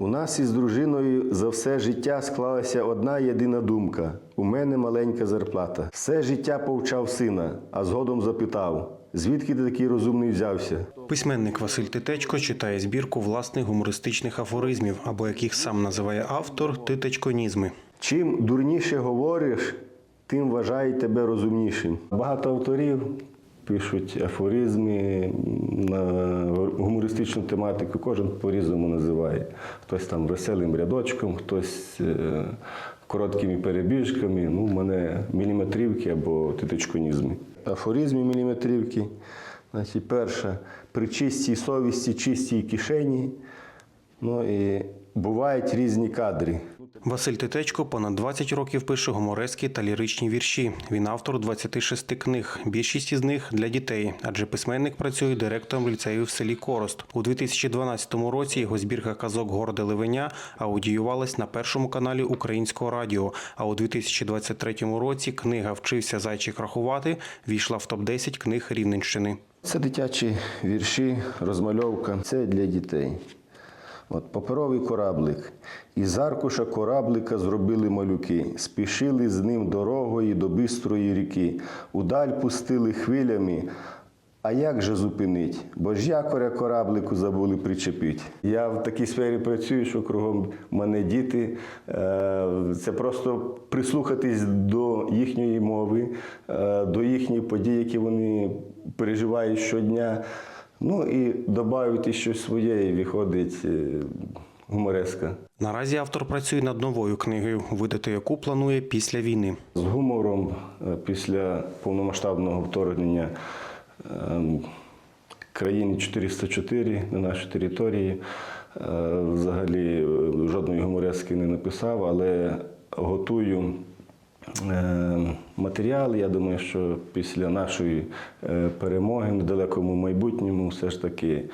У нас із дружиною за все життя склалася одна єдина думка: у мене маленька зарплата. Все життя повчав сина, а згодом запитав: звідки ти такий розумний взявся? Письменник Василь Титечко читає збірку власних гумористичних афоризмів, або яких сам називає автор титечконізми. Чим дурніше говориш, тим вважають тебе розумнішим. Багато авторів пишуть афоризми на гумористичну тематику, кожен по-різному називає. Хтось там веселим рядочком, хтось е, короткими перебіжками. Ну, в мене міліметрівки або титочконізми. Афоризми міліметрівки. Значить, перша при чистій совісті, чистій кишені. Ну і бувають різні кадри. Василь Титечко понад 20 років пише гуморески та ліричні вірші. Він автор 26 книг. Більшість із них для дітей, адже письменник працює директором ліцею в селі Корост. У 2012 році його збірка казок Горде Левеня аудіювалась на першому каналі Українського радіо. А у 2023 році книга Вчився зайчик рахувати війшла в топ 10 книг Рівненщини. Це дитячі вірші, розмальовка. Це для дітей. От паперовий кораблик. Із аркуша кораблика зробили малюки, спішили з ним дорогою до бистрої ріки, удаль пустили хвилями. А як же зупинить? Бо ж якоря кораблику забули причепити. Я в такій сфері працюю, що кругом мене діти. Е, Це просто прислухатись до їхньої мови, е, до їхніх подій, які вони переживають щодня. Ну і додати щось своє, і виходить е, гумореска. Наразі автор працює над новою книгою, видати яку планує після війни. З гумором е, після повномасштабного вторгнення ем, країни 404 на нашій території. е, Взагалі жодної гуморески не написав, але готую матеріал. Я думаю, що після нашої е, перемоги в далекому майбутньому все ж таки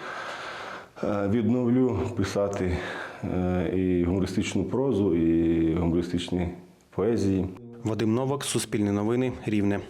е, відновлю писати е, і гумористичну прозу, і гумористичні поезії. Вадим Новак, Суспільне новини, Рівне.